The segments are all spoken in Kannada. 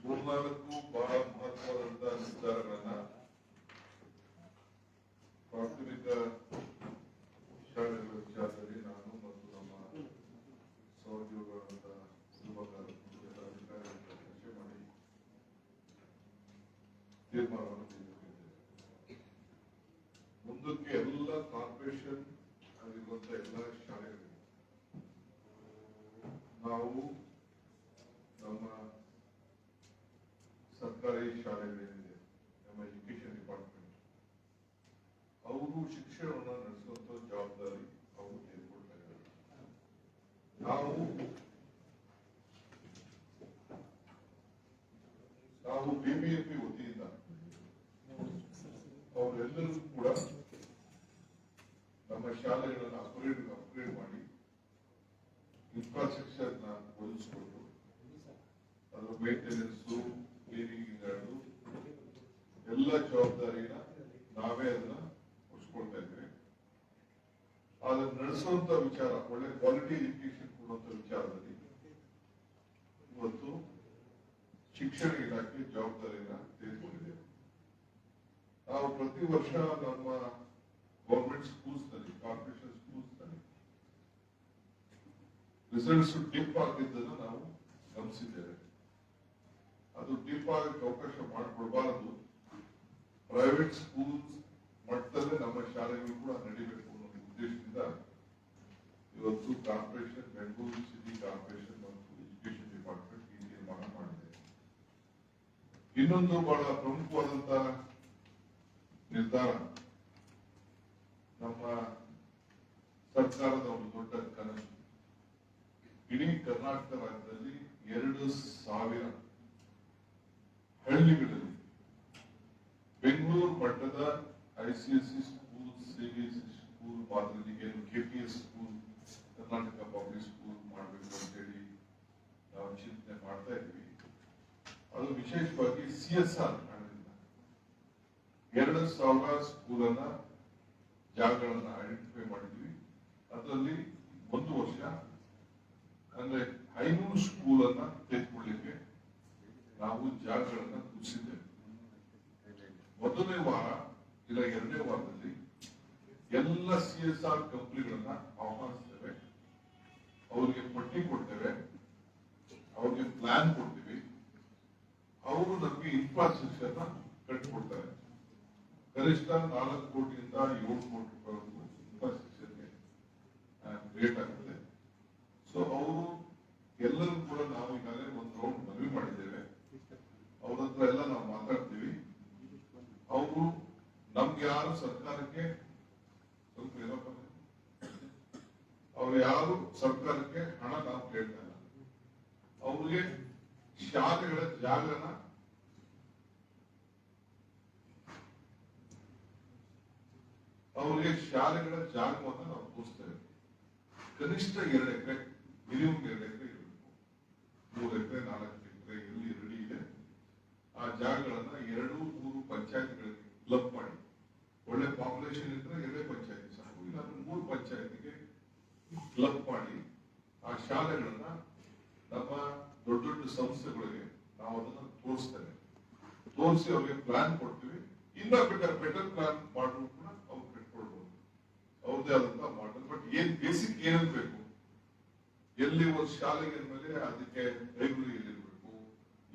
ಮೂರ್ನಾಲ್ಕು ಬಹಳ ಮಹತ್ವದಂತ ನಿರ್ಧಾರಗಳನ್ನ ಪ್ರಾಥಮಿಕ ಶಾಲೆಗಳ ವಿಚಾರದಲ್ಲಿ ನಾನು ಮತ್ತು ನಮ್ಮ ಸಹೋದ್ಯೋಗಿಗಳಂತಹ ಅಧಿಕಾರಿಗಳ ಚರ್ಚೆ ಮಾಡಿ ತೀರ್ಮಾನವನ್ನು ಮುಂದಕ್ಕೆ ಎಲ್ಲ ಕಾರ್ಪೊರೇಷನ್ ಆಗಿರುವಂತ ಎಲ್ಲ ಶಾಲೆಗಳಿಗೆ ನಾವು ನಮ್ಮ ಸರ್ಕಾರಿ ಶಾಲೆಗಳೇನಿದೆ ನಮ್ಮ ಎಜುಕೇಶನ್ ಡಿಪಾರ್ಟ್ಮೆಂಟ್ ಅವರು ಶಿಕ್ಷಣವನ್ನು ನಡೆಸುವಂತ ಜವಾಬ್ದಾರಿ ಅವರು ತೆಗೆದುಕೊಳ್ತಾ ನಾವು ನಾವು ಬಿಬಿಎಂಪಿ ವತಿಯಿಂದ ಅವರೆಲ್ಲರೂ ಕೂಡ ನಮ್ಮ ಶಾಲೆಗಳನ್ನು ಅಪ್ಗ್ರೇಡ್ ಅಪ್ಗ್ರೇಡ್ ಮಾಡಿ ಇನ್ಫ್ರಾಸ್ಟ್ರಕ್ಚರ್ ಮೇಂಟೆನೆನ್ಸ್ ಕ್ಲೀನಿಂಗ್ ಎಲ್ಲ ಜವಾಬ್ದಾರಿನ ನಾವೇ ಅದನ್ನ ಉಳಿಸ್ಕೊಳ್ತಾ ಇದ್ವಿ ಅದನ್ನ ನಡೆಸುವಂತ ವಿಚಾರ, ಒಳ್ಳೆ ಕ್ವಾಲಿಟಿ ಎಜುಕೇಶನ್ ಕೊಡುವಂತ ವಿಚಾರದಲ್ಲಿ ಇವತ್ತು ಶಿಕ್ಷಣ ಇಲಾಖೆ ಜವಾಬ್ದಾರಿನ ತೆಗೆದುಕೊಂಡಿದೆ. ನಾವು ಪ್ರತಿ ವರ್ಷ ನಮ್ಮ ಗೌರ್ಮೆಂಟ್ ಸ್ಕೂಲ್ಸ್ನಲ್ಲಿ ಕಾರ್ಪೊರೇಷನ್ ಸ್ಕೂಲ್ಸ್ನಲ್ಲಿ ರಿಸಲ್ಟ್ಸ್ ಡಿಪ್ ಆಗಿದ್ದನ್ನು ನಾವು ಗಮನಿಸಿದ್ದೇವೆ. ಅದು ಡೀಪ್ ಆಗಕ್ಕೆ ಅವಕಾಶ ಮಾಡಿಕೊಡಬಾರದು. ಪ್ರೈವೇಟ್ ಸ್ಕೂಲ್ಸ್ ಮಟ್ಟದಲ್ಲೇ ನಮ್ಮ ಶಾಲೆಗಳು ಕೂಡ ನಡಿಬೇಕು ಅನ್ನೋ ಉದ್ದೇಶದಿಂದ ಇವತ್ತು ಕಾರ್ಪೊರೇಷನ್ ಬೆಂಗಳೂರು ಸಿಟಿ ಕಾರ್ಪೊರೇಷನ್ ಮತ್ತು ಎಜುಕೇಶನ್ ಡಿಪಾರ್ಟ್ಮೆಂಟ್ ಈ ತೀರ್ಮಾನ ಮಾಡಿದೆ. ಇನ್ನೊಂದು ಬಹಳ ಪ್ರಮುಖವಾದಂತ ನಿರ್ಧಾರ ನಮ್ಮ ಸರ್ಕಾರದ ಒಂದು ದೊಡ್ಡ ಕನಸು. ಇಡೀ ಕರ್ನಾಟಕ ರಾಜ್ಯದಲ್ಲಿ ಎರಡು ಸಾವಿರ ಹಳ್ಳಿಗಳಲ್ಲಿ ಬೆಂಗಳೂರು ಮಟ್ಟದ ಐಸಿಎಸ್ಸಿ ಸ್ಕೂಲ್ ಸಿಬಿಎಸ್ಸಿ ಸ್ಕೂಲ್ ಮಾದರಿ ಏನು KPS school, Karnataka public school ಮಾಡಬೇಕು ಅಂತೇಳಿ ನಾವು ಚಿಂತನೆ ಮಾಡ್ತಾ ಇದ್ವಿ. ಅದು ವಿಶೇಷವಾಗಿ ಸಿ ಎಸ್ ಆರ್ ಹಣದಿಂದ ಎರಡು ಸಾವಿರ ಸ್ಕೂಲನ್ನ ಜಾಗಗಳನ್ನ ಐಡೆಂಟಿಫೈ ಮಾಡಿದ್ವಿ. ಅದರಲ್ಲಿ ಒಂದು ವರ್ಷ ಅಂದ್ರೆ ಐನೂರು ಸ್ಕೂಲ್ ಅನ್ನ ತೆಗೆದುಕೊಳ್ಳಿಕ್ಕೆ ನಾವು ಜಾಗಗಳನ್ನ ಕುಸಿದ್ದೇವೆ ಮೊದಲನೇ ವಾರ, ಇಲ್ಲ ಎರಡನೇ ವಾರದಲ್ಲಿ ಎಲ್ಲ ಸಿ ಎಸ್ ಆರ್ ಕಂಪ್ನಿಗಳನ್ನ ಆಹ್ವಾನಿಸ್ತೇವೆ. ಅವರಿಗೆ ಪಟ್ಟಿ ಕೊಡ್ತೇವೆ. ಅವ್ರಿಗೆ ಪ್ಲಾನ್ ಕೊಡ್ತೀವಿ. ಅವರು ನಮಗೆ ಇನ್ಫ್ರಾಸ್ಟ್ರಕ್ಚರ್ ಕಟ್ಟಿಕೊಡ್ತಾರೆ ಕನಿಷ್ಠ ನಾಲ್ಕು ಕೋಟಿಯಿಂದ ಏಳು ಕೋಟಿ ರೂಪಾಯಿ ಇನ್ಫ್ರಾಸ್ಟ್ರಕ್ಚರ್ಗೆ ರೇಟ್ ಆಗುತ್ತೆ. ಸೊ ಅವರು ಎಲ್ಲರೂ ಕೂಡ ನಾವು ಈಗಾಗಲೇ ಒಂದು ರೌಂಡ್ ಮನವಿ ಮಾಡಿದ್ದೇವೆ ಅವ್ರ ಹತ್ರ ಎಲ್ಲ ನಾವು ಮಾತಾಡ್ತೀವಿ ಅವರು ನಮ್ಗೆ ಯಾರು ಸರ್ಕಾರಕ್ಕೆ ಸ್ವಲ್ಪ ಏನಪ್ಪ ಅವ್ರು ಯಾರು ಸರ್ಕಾರಕ್ಕೆ ಹಣ ನಾವು ಕೇಳ್ತಾ ಇಲ್ಲ ಅವ್ರಿಗೆ ಶಾಲೆಗಳ ಜಾಗನ ಅವರಿಗೆ ಶಾಲೆಗಳ ಜಾಗವನ್ನು ನಾವು ಕೂರಿಸ್ತೇವೆ ಕನಿಷ್ಠ ಎರಡು ಎಕರೆ, ಮಿನಿಮಮ್ ಎರಡು ಎಕರೆ ಇರಬೇಕು. ಮೂರು ಎಕರೆ, ನಾಲ್ಕು ಎಕರೆ ಎಲ್ಲಿ ರೆಡಿ ಇದೆ, ಆ ಜಾಗಗಳನ್ನ ಎರಡು, ಮೂರು ಪಂಚಾಯತ್ಗಳಿಗೆ ಕ್ಲಬ್ ಮಾಡಿ. ಒಳ್ಳೆ ಪಾಪ್ಯುಲೇಷನ್ ಇದ್ರೆ ಎರಡೇ ಪಂಚಾಯತಿ ಸಾಕು, ಇಲ್ಲಾಂದ್ರೆ ಮೂರು ಪಂಚಾಯತಿಗೆ ಕ್ಲಬ್ ಮಾಡಿ ಆ ಶಾಲೆಗಳನ್ನ ನಮ್ಮ ದೊಡ್ಡ ದೊಡ್ಡ ಸಂಸ್ಥೆಗಳಿಗೆ ನಾವು ಅದನ್ನ ತೋರಿಸ್ತೇವೆ ತೋರಿಸಿ ಅವ್ರಿಗೆ ಪ್ಲಾನ್ ಕೊಡ್ತೀವಿ. ಇನ್ನ ಬೆಟರ್ ಬೆಟರ್ ಪ್ಲಾನ್ ಕಟ್ಕೊಳ್ಬಹುದು ಅವ್ರದೇ ಆದಂತಹ ಮಾಡಲ್ ಬಟ್ ಏನ್ ಬೇಸಿಕ್ ಏನಂತಬೇಕು ಬೇಕು? ಎಲ್ಲಿ ಒಂದು ಶಾಲೆಗೆ ಮೇಲೆ ಅದಕ್ಕೆ ಲೈಬ್ರರಿ ಇರಬೇಕು?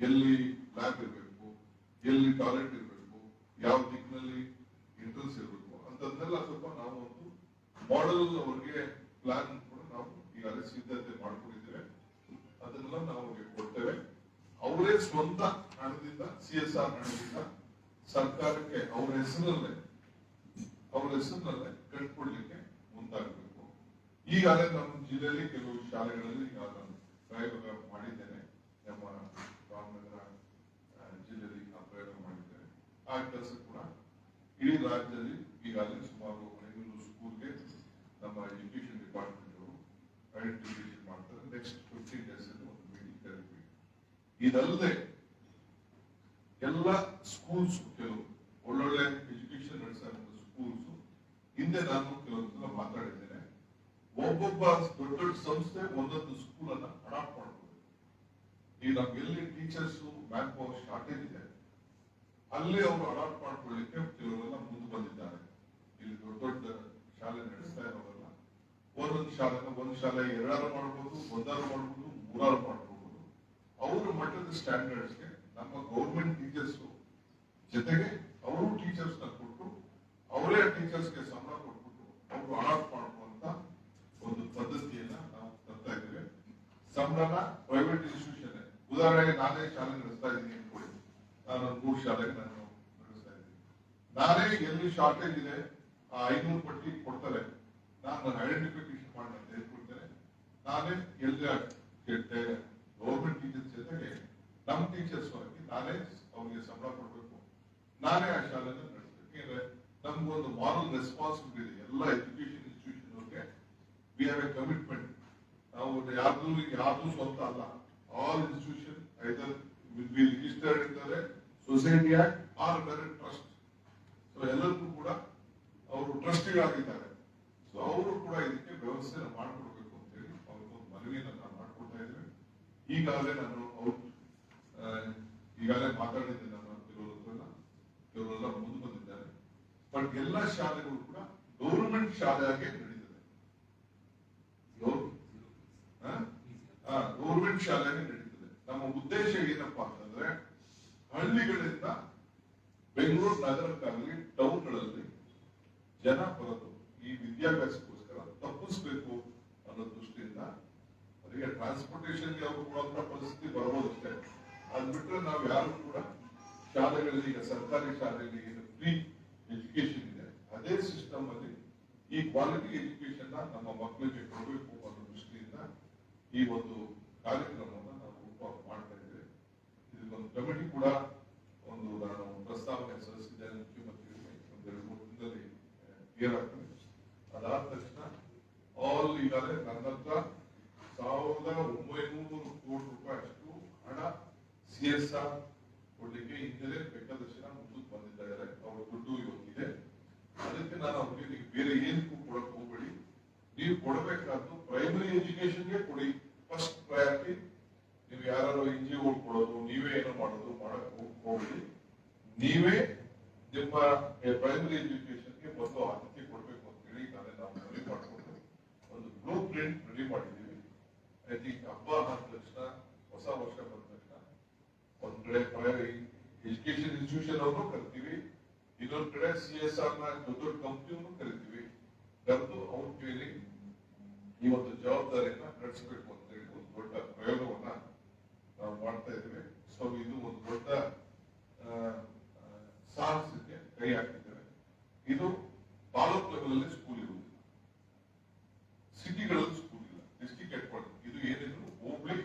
ಎಲ್ಲಿ ಲ್ಯಾಬ್ ಇರಬೇಕು? ಎಲ್ಲಿ ಟಾಯ್ಲೆಟ್ ಇರಬೇಕು? ಯಾವ ದಿಕ್ಕಿನಲ್ಲಿ ಎಂಟ್ರೆನ್ಸ್ ಇರಬೇಕು? ಅಂತದನ್ನೆಲ್ಲ ಸ್ವಲ್ಪ ನಾವು ಒಂದು ಮಾಡಲ್ ಅವ್ರಿಗೆ ಪ್ಲಾನ್ ಕೂಡ ನಾವು ಈಗಾಗಲೇ ಸಿದ್ಧತೆ ಮಾಡ್ಕೊಂಡಿದ್ದೇವೆ. ಅದನ್ನೆಲ್ಲ ನಾವು ಅವ್ರಿಗೆ ಕೊಡ್ತೇವೆ. ಅವರೇ ಸ್ವಂತ ಹಣದಿಂದ ಸಿ ಎಸ್ ಆರ್ ಹಣದಿಂದ ಸರ್ಕಾರಕ್ಕೆ ಅವರ ಹೆಸರಲ್ಲೇ, ಅವರ ಹೆಸರಿನಲ್ಲೇ ಕಟ್ಕೊಡ್ಲಿಕ್ಕೆ ಮುಂದಾಗಬೇಕು ಈಗಾಗಲೇ ನಮ್ಮ ಜಿಲ್ಲೆಯಲ್ಲಿ ಕೆಲವು ಶಾಲೆಗಳಲ್ಲಿ ನಾನು ಪ್ರಯೋಗ ಮಾಡಿದ್ದೇನೆ ನಮ್ಮ ರಾಮನಗರ ಜಿಲ್ಲೆಯಲ್ಲಿ ಆ ಪ್ರಯೋಗ ಮಾಡಿದ್ದೇನೆ. ಆ ಕೆಲಸ ಕೂಡ ಇಡೀ ರಾಜ್ಯದಲ್ಲಿ ಈಗಾಗಲೇ ಸುಮಾರು ಐನೂರು ಸ್ಕೂಲ್ಗೆ ನಮ್ಮ ಎಜುಕೇಶನ್ ಡಿಪಾರ್ಟ್ಮೆಂಟ್ ಅವರು ಐಡೆಂಟಿಫಿಕೇಶನ್ ಮಾಡ್ತಾರೆ. ನೆಕ್ಸ್ಟ್ ಫಿಫ್ಟೀನ್ ಡೇಸ್ ಒಂದು ಮೀಟಿಂಗ್ ಕರಿತೀವಿ ಇದಲ್ಲದೆ ಎಲ್ಲ ಸ್ಕೂಲ್ಸ್, ಕೆಲವು ಒಳ್ಳೊಳ್ಳೆ ಹಿಂದೆ ನಾನು ಕೆಲವೊಂದು ಮಾತಾಡಿದ್ದೇನೆ. ಒಬ್ಬೊಬ್ಬ ದೊಡ್ಡ ದೊಡ್ಡ ಸಂಸ್ಥೆ ಒಂದೊಂದು ಸ್ಕೂಲ್ ಅನ್ನ ಅಡಾಪ್ಟ್ ಈಗ ಈ ನಮ್ಗೆಲ್ಲಿ ಟೀಚರ್ಸ್ ಮ್ಯಾನ್ ಪವರ್ ಶಾರ್ಟೇಜ್ ಇದೆ. ಅಲ್ಲಿ ಅವರು ಅಡಾಪ್ಟ್ ಮಾಡ್ಕೊಳ್ಳಿಕ್ಕೆ ಕೆಲವರೆಲ್ಲ ಮುಂದೆ ಬಂದಿದ್ದಾರೆ. ಇಲ್ಲಿ ದೊಡ್ಡ ದೊಡ್ಡ ಶಾಲೆ ನಡೆಸ್ತಾ ಇರೋರೆಲ್ಲ. ಒಂದೊಂದು ಶಾಲೆ, ಒಂದು ಶಾಲೆ ಎರಡಾರು ಮಾಡ್ಬೋದು, ಒಂದಾರು ಮಾಡ್ಬೋದು, ಮೂರಾರು ಮಾಡ್ಬೋದು. ಅವರ ಮಟ್ಟದ ಸ್ಟ್ಯಾಂಡರ್ಡ್ಸ್ಗೆ ನಮ್ಮ ಗೌರ್ಮೆಂಟ್ ಟೀಚರ್ಸ್ ಜೊತೆಗೆ ಅವರು ಟೀಚರ್ಸ್ನ ಅವರೇ ಟೀಚರ್ಸ್ಗೆ ಸಂಬಳ ಕೊಟ್ಬಿಟ್ಟು ಅವರು ಅಡಾಪ್ಟ್ ಮಾಡುವಂತ ಒಂದು ಪದ್ಧತಿಯನ್ನ ನಾವು ತರ್ತಾ ಇದ್ದೇವೆ. ಸಂಬಳನ ಪ್ರೈವೇಟ್ ಇನ್ಸ್ಟಿಟ್ಯೂಷನ್ ಉದಾಹರಣೆಗೆ ನಾನೇ ಶಾಲೆ ನಡೆಸ್ತಾ ಇದ್ದೀನಿ ಅನ್ಕೊಳ್ಳಿ. ನಾನು ಮೂರು ಶಾಲೆಗೆ ನಾನು ನಡೆಸ್ತಾ ಇದ್ದೀನಿ. ನಾನೇ ಎಲ್ಲಿ ಶಾರ್ಟೇಜ್ ಇದೆ, ಆ ಐನೂರು ಪಟ್ಟಿ ಕೊಡ್ತಾರೆ. ನಾನು ಐಡೆಂಟಿಫಿಕೇಶನ್ ಮಾಡಿ ನಾನು ತೆಗೆದುಕೊಡ್ತೇನೆ ನಾನೇ ಎಲ್ಲ ಗೌರ್ಮೆಂಟ್ ಟೀಚರ್ಸ್ ಜೊತೆಗೆ ನಮ್ಮ ಟೀಚರ್ಸ್ ಹೋಗಿ ನಾನೇ ಅವ್ರಿಗೆ ಸಂಬಳ ಕೊಡಬೇಕು. ನಾನೇ ಆ ಯಾಕಂದ್ರೆ ನಮ್ಗೊಂದು ಮಾರಲ್ ರೆಸ್ಪಾನ್ಸಿಬಿಲಿಟಿ ಇದೆ. ಎಲ್ಲ ಎಜುಕೇಶನ್ ಇನ್ಸ್ಟಿಟ್ಯೂಷನ್ ಅವ್ರಿಗೆ. ವಿ ಹ್ಯಾವ್ ಎ ಕಮಿಟ್ಮೆಂಟ್ ನಾವು ಯಾರ್ದು ಯಾರ್ದು ಸ್ವಂತ ಅಲ್ಲ. All institution either will be registered ಇದ್ದಾರೆ ಸೊಸೈಟಿ ಆಕ್ಟ್ ಆರ್ ಬೇರೆ ಟ್ರಸ್ಟ್ ಸೊ ಎಲ್ಲರಿಗೂ ಕೂಡ ಅವರು ಟ್ರಸ್ಟಿಗಳಾಗಿದ್ದಾರೆ ಸೊ ಅವರು ಕೂಡ ಇದಕ್ಕೆ ವ್ಯವಸ್ಥೆ ಮಾಡಿಕೊಡ್ಬೇಕು ಅಂತ ಹೇಳಿ ಅವ್ರಿಗೊಂದು ಮನವಿಯನ್ನು ನಾವು ಮಾಡ್ಕೊಡ್ತಾ ಇದ್ದೇವೆ ಈಗಾಗಲೇ ನಾನು ಅವ್ರು ಈಗಾಗಲೇ ಮಾತಾಡಿದ್ದೆ ನಾನು ಕೆಲವರು ಹತ್ರ ಕೆಲವರೆಲ್ಲ ಮುಂದೆ ಬಂದಿದ್ದಾರೆ ಬಟ್ ಎಲ್ಲ ಶಾಲೆಗಳು ಕೂಡ ಗೌರ್ಮೆಂಟ್ ಶಾಲೆಯಾಗಿ ನಡೀತದೆ. ಗೌರ್ಮೆಂಟ್ ಶಾಲೆಗೆ ನಡೀತದೆ. ನಮ್ಮ ಉದ್ದೇಶ ಏನಪ್ಪಾ ಅಂತಂದ್ರೆ ಹಳ್ಳಿಗಳಿಂದ ಬೆಂಗಳೂರು ನಗರಕ್ಕಾಗಲಿ, ಟೌನ್ಗಳಲ್ಲಿ ಜನ ಬರೋದು ಈ ವಿದ್ಯಾಭ್ಯಾಸಕ್ಕೋಸ್ಕರ ತಪ್ಪಿಸ್ಬೇಕು ಅನ್ನೋ ದೃಷ್ಟಿಯಿಂದ ಅವರಿಗೆ ಟ್ರಾನ್ಸ್ಪೋರ್ಟೇಷನ್ಗೆ ಅವರು ಪರಿಸ್ಥಿತಿ ಬರಬಹುದಷ್ಟೇ ಅದ್ ಬಿಟ್ರೆ ನಾವು ಯಾರು ಕೂಡ ಶಾಲೆಗಳಲ್ಲಿ ಈಗ ಸರ್ಕಾರಿ ಶಾಲೆಯಲ್ಲಿ ಫ್ರೀ ಎಜುಕೇಶನ್ ಅದೇ ಸಿಸ್ಟಮ್ ಅಲ್ಲಿ ಈ ಕ್ವಾಲಿಟಿ ಎಜುಕೇಶನ್ ನಮ್ಮ ಮಕ್ಕಳಿಗೆ ಕೊಡಬೇಕು ಅನ್ನೋ ದೃಷ್ಟಿಯಿಂದ ಈ ಒಂದು ಕಾರ್ಯಕ್ರಮವನ್ನು ನಾವು ಮಾಡ್ತಾ ಇದ್ದೇವೆ. ಇದಕ್ಕೊಂದು ಕಮಿಟಿ ಕೂಡ ಒಂದು ನಾನು ಪ್ರಸ್ತಾವನೆ ಸಲ್ಲಿಸಿದ್ದೇನೆ ಮುಖ್ಯಮಂತ್ರಿಗಳಿಗೆ ಒಂದೆರಡು ಮೂರು ದಿನದಲ್ಲಿ ಕ್ಲಿಯರ್ ಅದಾದ ತಕ್ಷಣ ಆಲ್ ಈಗಾಗಲೇ ನನ್ನ ಹತ್ರ ಸಾವಿರದ ಒಂಬೈನೂರು ಕೋಟಿ ರೂಪಾಯಿ ಅಷ್ಟು ಹಣ ಸಿ ಎಸ್ ಆರ್ ಕೊಡ್ಲಿಕ್ಕೆ ಹಿಂದೆ ಬೇಕಾದಷ್ಟು ಜನ ಮುಂದಕ್ಕೆ ಬಂದಿದ್ದಾರೆ ಅವ್ರ ದುಡ್ಡು ಇವತ್ತಿದೆ ಅದಕ್ಕೆ ನಾನು ಅವ್ರಿಗೆ ನೀವು ಬೇರೆ ಏನಕ್ಕೂ ಕೊಡಕ್ ಹೋಗ್ಬೇಡಿ ನೀವು ಕೊಡಬೇಕಾದ್ದು ಪ್ರೈಮರಿ ಎಜುಕೇಶನ್ಗೆ ಕೊಡಿ. ಫಸ್ಟ್ ಪ್ರಯಾರಿಟಿ ನೀವು ಯಾರು ಎನ್ ಜಿ ಓ ಕೊಡೋದು, ನೀವೇ ಏನೋ ಮಾಡೋದು, ಮಾಡಕ್ ಹೋಗ್- ಹೋಗ್ಬೇಡಿ. ನೀವೇ ನಿಮ್ಮ ಪ್ರೈಮರಿ ಎಜುಕೇಶನ್ಗೆ ಮೊದಲು ಆದ್ಯತೆ ಕೊಡಬೇಕು ಅಂತ ಹೇಳಿ ನಾಳೆ ನಾವು ಮನವಿ ಮಾಡಿಕೊಂಡು ಒಂದು ಬ್ಲೂ ಪ್ರಿಂಟ್ ರೆಡಿ ಮಾಡಿದ್ದೀವಿ. ಐ ಥಿಂಕ್ ಹಬ್ಬ ಆದ ತಕ್ಷಣ, ಹೊಸ ವರ್ಷ ಬಂದ ತಕ್ಷಣ, ಒಂದ್ ಕಡೆ ಎಜುಕೇಶನ್ ಇನ್ಸ್ಟಿಟ್ಯೂಷನ್ ಅವ್ರನ್ನು ಕರಿತೀವಿ. ಇನ್ನೊಂದ್ ಕಡೆ ಸಿ ಎಸ್ ಆರ್ನ ದೊಡ್ಡ ದೊಡ್ಡ ಕಂಪ್ನಿಯನ್ನು ಕರಿತೀವಿ. ಕರೆದು ಅವ್ರ ಕೈಲಿ ಈ ಒಂದು ಜವಾಬ್ದಾರಿಯನ್ನ ನಡೆಸಬೇಕು ಅಂತ ಹೇಳಿ ಒಂದು ದೊಡ್ಡ ಪ್ರಯೋಗವನ್ನ ನಾವು ಮಾಡ್ತಾ ಇದ್ದೇವೆ. ಸೊ ಇದು ಒಂದು ದೊಡ್ಡ ಸಾಹಸಕ್ಕೆ ಕೈ ಹಾಕಿದ್ದೇವೆ. ಇದು ತಾಲೂಕ್ ಸ್ಕೂಲ್ ಇರುವುದಿಲ್ಲ ಸಿಟಿಗಳಲ್ಲಿ ಸ್ಕೂಲ್ ಇಲ್ಲ. ಡಿಸ್ಟಿಕ್ ಹೆಡ್ ಇದು ಏನಿದ್ರು ಹೋಬ್ಳಿ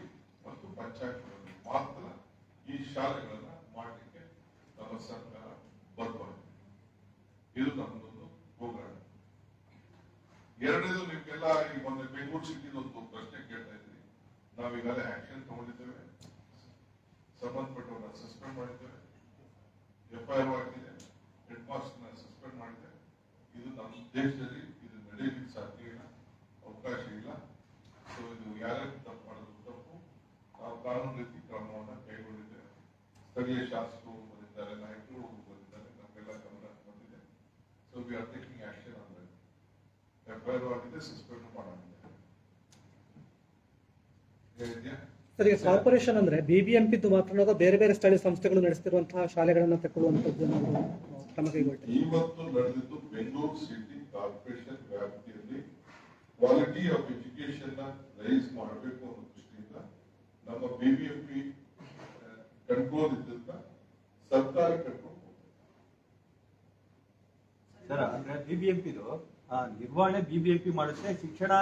ಮತ್ತು ಪಂಚಾಯತ್ ಮಾತ್ರ ಈ ಶಾಲೆಗಳನ್ನ ಮಾಡಲಿಕ್ಕೆ ನಮ್ಮ ಸರ್ಕಾರ ಬದ್ಧವಾಗಿದೆ. ಇದು ನಮ್ಮದೊಂದು ಪ್ರೋಗ್ರಾಮ್ ಎರಡನೇದು ನಿಮ್ಗೆಲ್ಲ ಈ ಮೊನ್ನೆ ಬೆಂಗಳೂರು ಸಿಟಿದ ಒಂದು ಪ್ರಶ್ನೆ ಕೇಳ್ತಾ ಇದ್ರಿ ನಾವೀಗಾಗಲೇ ಆಕ್ಷನ್ ತಗೊಂಡಿದ್ದೇವೆ. ಸಂಬಂಧಪಟ್ಟವನ್ನ ಸಸ್ಪೆಂಡ್ ಮಾಡಿದ್ದೇವೆ. ಎಫ್ಐಆರ್ ಆಗಿದೆ. ಹೆಡ್ ಮಾಸ್ಟರ್ನ ಸಸ್ಪೆಂಡ್ ಮಾಡಿದೆ ಇದು ನಮ್ಮ ದೇಶದಲ್ಲಿ ಇದು ನಡೆಯಲಿಕ್ಕೆ ಸಾಧ್ಯ ಇಲ್ಲ. ಅವಕಾಶ ಇಲ್ಲ. ಸೊ ಇದು ಯಾರ್ಯಾರು ತಪ್ಪು ಮಾಡೋದು ತಪ್ಪು. ನಾವು ಕಾನೂನು ರೀತಿ ಕ್ರಮವನ್ನು ಕೈಗೊಂಡಿದ್ದೇವೆ. ಸ್ಥಳೀಯ ಶಾಸಕರು ಬಂದಿದ್ದಾರೆ, ನಾಯಕರು ಬಂದಿದ್ದಾರೆ. ನಮಗೆಲ್ಲ ಗಮನ ಬಂದಿದೆ so we are taking action FIR ಆಗಿದೆ ಸಸ್ಪೆಂಡ್ ಮಾಡಾಗಿದೆ ಹೇಳಿದ್ಯಾ ಸರ್ ಈಗ ಕಾರ್ಪೊರೇಷನ್ ಅಂದ್ರೆ ಬಿಬಿಎಂಪಿದ್ದು ಮಾತ್ರ ಬೇರೆ ಬೇರೆ ಸ್ಥಳೀಯ ಸಂಸ್ಥೆಗಳು ನಡೆಸ್ತಿರುವಂತಹ ಶಾಲೆಗಳನ್ನ ತಗೊಳ್ಳುವಂತದ್ದು ಕ್ರಮ ಕೈಗೊಳ್ಳಿ ಇವತ್ತು ನಡೆದಿದ್ದು ಬೆಂಗಳೂರು ಸಿಟಿ ಕಾರ್ಪೊರೇಷನ್ ವ್ಯಾಪ್ತಿಯಲ್ಲಿ ಕ್ವಾಲಿಟಿ ಆಫ್ ಎಜುಕೇಶನ್ನ ರೈಸ್ ಮಾಡಬೇಕು ಅನ್ನೋ ದೃಷ್ಟಿಯಿಂದ ನಮ್ಮ ಬಿಬಿಎಂಪಿ ಕಂಟ್ರೋಲ್ ಇದ್ದಂತ ಸರ್ಕಾರಿ ಕಂಟ್ರೋಲ್ ಸರ್ ಅಂದ್ರೆ ಬಿಬಿಎಂಪಿದು ನಿರ್ವಹಣೆ ಬಿಬಿಎಂಪಿ ಮಾಡುತ್ತೆ ಶಿಕ್ಷಣ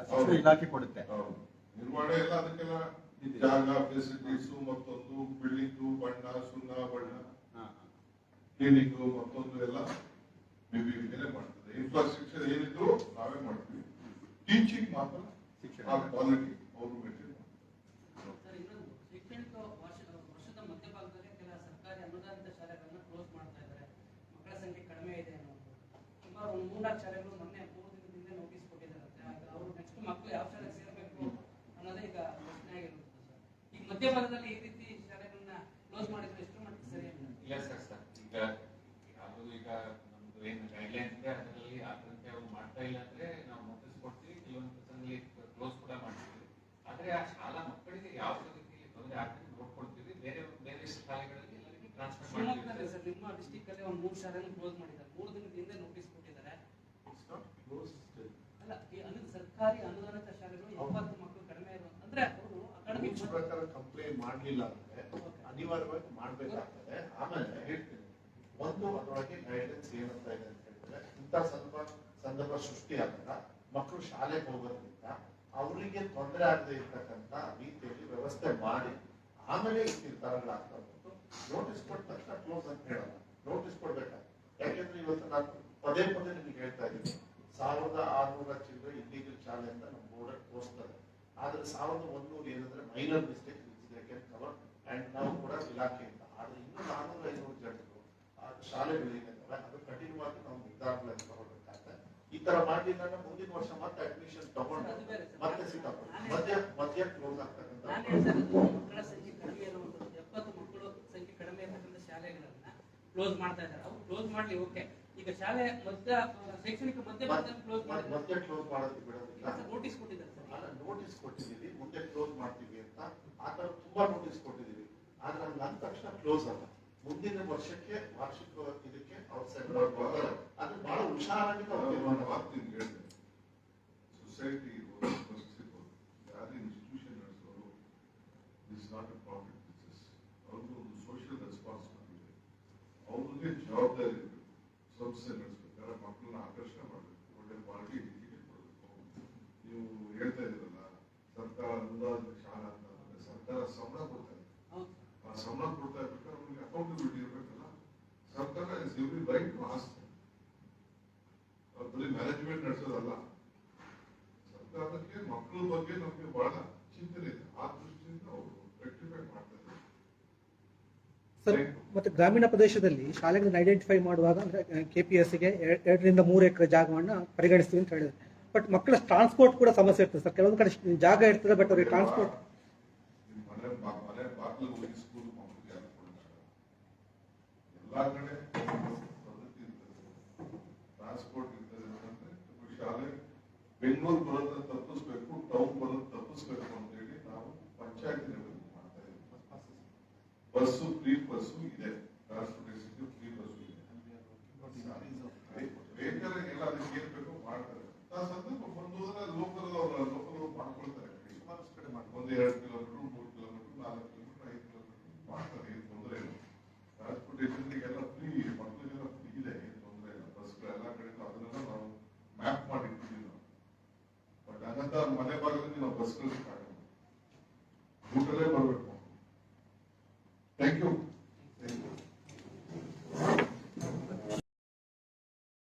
ಶಿಕ್ಷಣ ಇಲಾಖೆ ಕೊಡುತ್ತೆ. ನಿರ್ವಹಣೆ ಎಲ್ಲ ಅದಕ್ಕೆಲ್ಲ. ಜಾಗ ಫೆಸಿಲಿಟೀಸ್ ಮತ್ತೊಂದು ಬಿಲ್ಡಿಂಗ್ ಬಣ್ಣ ಸುಣ್ಣ ಬಣ್ಣ. ಹಾ, ಕ್ಲಿನಿಕ್ ಮತ್ತೊಂದು ಎಲ್ಲ ಬಿಬಿಎಂಪಿನೇ ಮಾಡ್ತದೆ ಇನ್ಫ್ರಾಸ್ಟ್ರಕ್ಚರ್ ಏನಿದ್ರು ನಾವೇ ಮಾಡ್ತೀವಿ. ಟೀಚಿಂಗ್ ಮಾತ್ರ. ಶಿಕ್ಷಣ ಕ್ವಾಲಿಟಿ ಅವರು ಮೇಂಟೈನ್ ಮಾಡ್ತಾರೆ ಸರ್ ಇನ್ನೊಂದು ಶೈಕ್ಷಣಿಕ ವರ್ಷ ವರ್ಷದ ಮಧ್ಯಭಾಗದಲ್ಲಿ ಕೆಲ ಸರ್ಕಾರಿ ಅನುದಾನಿತ ಶಾಲೆಗಳನ್ನ ಕ್ಲೋಸ್ ಮಾಡ್ತಾ ಇದ್ದಾರೆ ಮಕ್ಕಳ ಸಂಖ್ಯೆ ಕಡಿಮೆ ಇದೆ ಅನ್ನೋದು ಶಾಲೆಗಳು ಮೊನ್ನೆ ಮೂರು ದಿನದಿಂದ ನೋಟಿಸ್ ಕೊಟ್ಟಿದ್ದಾರಂತೆ. ಅವರು ನೆಕ್ಸ್ಟ್ ಮಕ್ಕಳು ಯಾವ ಶಾಲೆಗೆ ಸೇರಬೇಕು ಅನ್ನೋದೇ ಈಗ ಪ್ರಶ್ನೆ ಆಗಿರುತ್ತೆ ಸರ್. ಈಗ ಮಧ್ಯಭಾಗದಲ್ಲಿ ಈ ರೀತಿ ಶಾಲೆಗಳನ್ನ ಕ್ಲೋಸ್ ಮಾಡಿದ್ರೆ ಎಷ್ಟು ಮಟ್ಟಿಗೆ ಸರಿ ಇಲ್ಲ ಸರ್ ಸರ್. ಈಗ ಯಾವುದು ಈಗ ನಮ್ದು ಏನು ಗೈಡ್ಲೈನ್ಸ್ ಇದೆ ಅದರಲ್ಲಿ ಅದರಂತೆ ಅವ್ರು ಮಾಡ್ತಾ ಇಲ್ಲ ಅಂದ್ರೆ ನಾವು ನೋಟಿಸ್ ಕೊಡ್ತೀವಿ ಕೆಲವೊಂದು ಪ್ರಸಂಗದಲ್ಲಿ ಕ್ಲೋಸ್ ಕೂಡ ಮಾಡ್ತೀವಿ. ಆದ್ರೆ ಆ ಶಾಲಾ ಮಕ್ಕಳಿಗೆ ಯಾವ ರೀತಿಯಲ್ಲಿ ತೊಂದರೆ ಆಗ್ತದೆ ನೋಡ್ಕೊಳ್ತೀವಿ. ಬೇರೆ ಬೇರೆ ಶಾಲೆಗಳಲ್ಲಿ ಎಲ್ಲರಿಗೆ ಟ್ರಾನ್ಸ್ಫರ್ ಮಾಡ್ತೀವಿ. ಸರ್ ನಿಮ್ಮ ಡಿಸ್ಟಿಕ್ ಅಲ್ಲಿ ಒಂದು ಮೂರು ಶಾಲೆಯನ್ನು ಕ್ಲೋಸ್ ಮಾಡಿದ್ದಾರೆ. ಮೂರು ದಿನದ ಹಿಂದೆ ನೋಟಿಸ್ ಕೊಟ್ಟಿದ್ದಾರೆ It's not closed. ಅಲ್ಲ ಈ ಅನು ಸರ್ಕಾರಿ ಅನುದಾನಿತ ಶಾಲೆಗಳು ಎಪ್ಪತ್ತು ಮಕ್ಕಳು ಕಡಿಮೆ ಇರುವ ಅಂದ್ರೆ ಅವರು ಅಕಾಡೆಮಿಕ್ ರೂಲ್ಸ್ ಪ್ರಕಾರ ಕಂಪ್ಲೇಂಟ್ ಮಾಡ್ಲಿಲ್ಲ ಅಂದ್ರೆ ಅನಿವಾರ್ಯವಾಗಿ ಮಾಡ್ಬೇಕಾಗ್ತದೆ. ಆಮೇಲೆ ಹೇಳ್ತೀನಿ. ಒಂದು ಅದರೊಳಗೆ ಗೈಡೆನ್ಸ್ ಏನಂತ ಇದೆ ಅಂತ ಹೇಳಿದ್ರೆ, ಇಂಥ ಸಂದರ್ಭ ಸಂದರ್ಭ ಸೃಷ್ಟಿ ಆದಾಗ ಮಕ್ಕಳು ಶಾಲೆಗೆ ಹೋಗೋದ್ರಿಂದ ಅವರಿಗೆ ತೊಂದರೆ ಆಗದೆ ಇರ್ತಕ್ಕಂಥ ರೀತಿಯಲ್ಲಿ ವ್ಯವಸ್ಥೆ ಮಾಡಿ, ಆಮೇಲೆ ಈ ನಿರ್ಧಾರಗಳಾಗ್ತಾ ನೋಟಿಸ್ ಕೊಟ್ಟ ತಕ್ಷಣ ಕ್ಲೋಸ್ ಅಂತ ಹೇಳಲ್ಲ. ನೋಟಿಸ್ ಕೊಡ್ಬೇಕಾಗ್ತದೆ ಯಾಕೆಂದ್ರೆ ಇವತ್ತು ನಾನು ಪದೇ ಪದೇ ನಿಮಗೆ ಹೇಳ್ತಾ ಇದ್ದೀನಿ. ಸಾವಿರದ ಆರ್ನೂರ ಚಿಲ್ಲರೆ ಇಲ್ಲಿಗಲ್ ಶಾಲೆ ಅಂತ ನಮ್ಮ ಬೋರ್ಡ್ ತೋರಿಸ್ತಾರೆ ಆದ್ರೆ ಸಾವಿರದ ಒಂದೂರು ಏನಂದ್ರೆ ಮೈನರ್ ಮಿಸ್ಟೇಕ್ ಕವರ್ ಅಂಡ್ ನಾವು ಕೂಡ ಇಲಾಖೆಯಿಂದ ಆದ್ರೆ ಇನ್ನೂ ನಾನೂರ ಐನೂರು ಜನರು ಆ ಶಾಲೆಗಳೇನಿದ್ದಾವೆ ಅದು ಕಠಿಣವಾಗಿ ನಾವು ನಿರ್ಧಾರಗಳನ್ನು ತಗೊಳ್ಬೇಕಾಗ್ತದೆ ಈ ತರ ಮಾಡಲಿಲ್ಲ ಮುಂದಿನ ವರ್ಷ ಮತ್ತೆ ಅಡ್ಮಿಷನ್ ತಗೊಂಡು. ಮತ್ತೆ ಸಿಕ್ಕಾಪಟ್ಟೆ ಮಧ್ಯ ಮಧ್ಯ ಕ್ಲೋಸ್ ಆಗ್ತಕ್ಕಂಥ ಮಕ್ಕಳ ಸಂಖ್ಯೆ ಕಡಿಮೆ ಇರುವಂತದ್ದು ಎಪ್ಪತ್ತು ಮಕ್ಕಳು ಸಂಖ್ಯೆ ಕಡಿಮೆ ಇರತಕ್ಕಂಥ ಶಾಲೆಗಳನ್ನ ಕ್ಲೋಸ್ ಮಾಡ್ತಾ ಇದ್ದಾರೆ. ಅವ್ರು ಕ್ಲೋಸ್ ಮಾಡ್ಲಿ ಓಕೆ ಈಗ ಶಾಲೆ ಮಧ್ಯ ಶೈಕ್ಷಣಿಕ ಮಧ್ಯ ಕ್ಲೋಸ್ ಮಧ್ಯ- ಮಾಡಿದ್ದಾರೆ ಮಧ್ಯ ಕ್ಲೋಸ್ ಮಾಡೋದಕ್ಕೆ ಬಿಡೋದಿಲ್ಲ. ನೋಟಿಸ್ ಕೊಟ್ಟಿದ್ದಾರೆ ಸರ್. ನೋಟಿಸ್ ಕೊಟ್ಟಿದ್ದೀವಿ, ಮುಂದೆ ಕ್ಲೋಸ್ ಮಾಡ್ತೀವಿ ಅಂತ. ಆ ಥರ ತುಂಬಾ ನೋಟಿಸ್ ಕೊಟ್ಟಿದ್ದೀವಿ. ಆದ್ರೆ ಅಂದ ತಕ್ಷಣ ಕ್ಲೋಸ್ ಅಲ್ಲ. ಮುಂದಿನ ವರ್ಷಕ್ಕೆ, ವಾರ್ಷಿಕ ಇದಕ್ಕೆ ಅವ್ರು ಸೆಟ್ ಮಾಡ್ಕೊಳ್ತಾರೆ ಅದು ಬಹಳ ಹುಷಾರಾಗಿ ಹೇಳಿದೆ ಸೊಸೈಟಿ ಇರ್ಬೋದು ಟ್ರಸ್ಟ್ ಇರ್ಬೋದು ಯಾರೇ institution ನಡೆಸೋರು is not a profit business ಅವ್ರದ್ದು ಒಂದು ಸೋಷಿಯಲ್ ರೆಸ್ಪಾನ್ಸಿಬಿಲಿಟಿ ಇದೆ ಅವ್ರಿಗೆ ಜವಾಬ್ದಾರಿ ಇರಬೇಕು ಸಂಸ್ಥೆ ನಡೆಸ್ಬೇಕಾದ್ರೆ ಮಕ್ಕಳನ್ನ ಆಕರ್ಷಣೆ ಮಾಡಬೇಕು ಒಳ್ಳೆ ಕ್ವಾಲಿಟಿ ಎಜುಕೇಶನ್ ಕೊಡಬೇಕು ನೀವು ಹೇಳ್ತಾ ಇದ್ದೀರಲ್ಲ ಸರ್ಕಾರ ಅನುದಾನ ಶಾಲಾ ಅಂತ ಅಂದ್ರೆ ಸರ್ಕಾರ ಸಂಬಳ ಕೊಡ್ತಾ ಇದೆ ಹೌದು ಆ ಸಂಬಳ ಕೊಡ್ತಾ ಇರ್ಬೇಕಾದ್ರೆ ಅವ್ರಿಗೆ ಅಕೌಂಟಬಿಲಿಟಿ ಇರಬೇಕಲ್ಲ ಸರ್ಕಾರ is every right to ask ಬರೀ ಮ್ಯಾನೇಜ್ಮೆಂಟ್ ನಡೆಸೋದಲ್ಲ ಸರ್ಕಾರಕ್ಕೆ ಮಕ್ಕಳ ಬಗ್ಗೆ ನಮಗೆ ಬಹಳ ಚಿಂತನೆ ಇದೆ ಆ ದೃಷ್ಟಿಯಿಂದ ಅವರು ರೆಕ್ಟಿಫೈ ಮಾಡ್ತಾರೆ ಸರ್, ಮತ್ತೆ ಗ್ರಾಮೀಣ ಪ್ರದೇಶದಲ್ಲಿ ಶಾಲೆಗಳನ್ನ ಐಡೆಂಟಿಫೈ ಮಾಡುವಾಗ ಅಂದ್ರೆ ಗೆ ಎರಡರಿಂದ ಮೂರು ಎಕರೆ ಜಾಗವನ್ನ ಪರಿಗಣಿಸ್ತೀವಿ ಅಂತ ಹೇಳಿದ್ರೆ ಬಟ್ ಮಕ್ಕಳ ಟ್ರಾನ್ಸ್ಪೋರ್ಟ್ ಕೂಡ ಸಮಸ್ಯೆ ಇರ್ತದೆ ಸರ್. ಕೆಲವೊಂದು ಕಡೆ ಜಾಗ ಇರ್ತದೆ ಬಟ್ ಅವ್ರಿಗೆ ಟ್ರಾನ್ಸ್ಪೋರ್ಟ್ ನಿಮ್ಮ ಮನೆ ಬಾ- ಮನೆ ಬಾಗಿಲು ಹೋಗಿ ಸ್ಕೂಲ್ ಮಕ್ಕಳಿಗೆ ಯಾರು ಕೊಡೋಕ್ಕಾಗಲ್ಲ. ಎಲ್ಲಾ ಕಡೆ ಪದ್ಧತಿ ಇರ್ತದೆ ಟ್ರಾನ್ಸ್ಪೋರ್ಟ್ ಇರ್ತದೆ ಅಂತಂದ್ರೆ ಒಂದು ಶಾಲೆ ಬೆಂಗಳೂರು ಬರೋದನ್ನ ತಪ್ಪಿಸ್ಬೇಕು ಟೌನ್ ಬರೋದು ತಪ್ಪಿಸ್ಬೇಕು ಅಂತ ಹೇಳಿ ನಾವು ಪಂಚಾಯತ್ ಲೆವೆಲ್ ಮಾಡ್ತಾ ಇದ್ದೀವಿ. ಬಸ್ಸು ಫ್ರೀ ಬಸ್ಸು ಇದೆ. ಟ್ರಾನ್ಸ್ಪೋರ್ಟೇಷನ್ ಫ್ರೀ ಬಸ್ಸು ಇದೆ. ಬೇಕಾದ್ರೆ ಎಲ್ಲ ಅದಕ್ಕೆ ಏನ್ ಬೇಕೋ ಮಾಡ್ತಾರೆ. ಆ ಸಂದರ್ಭ ಬಂದು ಹೋದ್ರೆ ಲೋಕಲ್ ಅವ್ರ ಲೋಕಲ್ ಮಾಡ್ಕೊಳ್ತಾರೆ. ಸುಮಾರಷ್ಟು ಕಡೆ ಮಾಡ್ತಾರೆ. ಒಂದು ಎರಡು ಕಿಲೋಮೀಟರ್ ಮೂರು ಕಿಲೋಮೀಟರ್ ನಾಲ್ಕು ಕಿಲೋಮೀಟರ್ ಐದು ಕಿಲೋಮೀಟರ್ ಮಾಡ್ತಾರೆ ಏನು ತೊಂದರೆ ಇಲ್ಲ ಟ್ರಾನ್ಸ್ಪೋರ್ಟೇಷನ್ಗೆಲ್ಲ ಫ್ರೀ ಮಕ್ಕಳಿಗೆಲ್ಲ ಫ್ರೀ ಇದೆ ಏನು ತೊಂದರೆ ಇಲ್ಲ ಬಸ್ಗಳು ಎಲ್ಲ ಕಡೆ ಅದನ್ನೆಲ್ಲ ನಾವು ಮ್ಯಾಪ್ ಮಾಡಿ ಇಟ್ಟಿದ್ದೀವಿ ನಾವು ಮನೆ ಭಾಗದಲ್ಲಿ ನಾವು ಬಸ್ ಕಳಿಸಕ್ಕಾಗಲ್ಲ ಊಟಲ್ಲೇ ಬರಬೇಕು. Thank you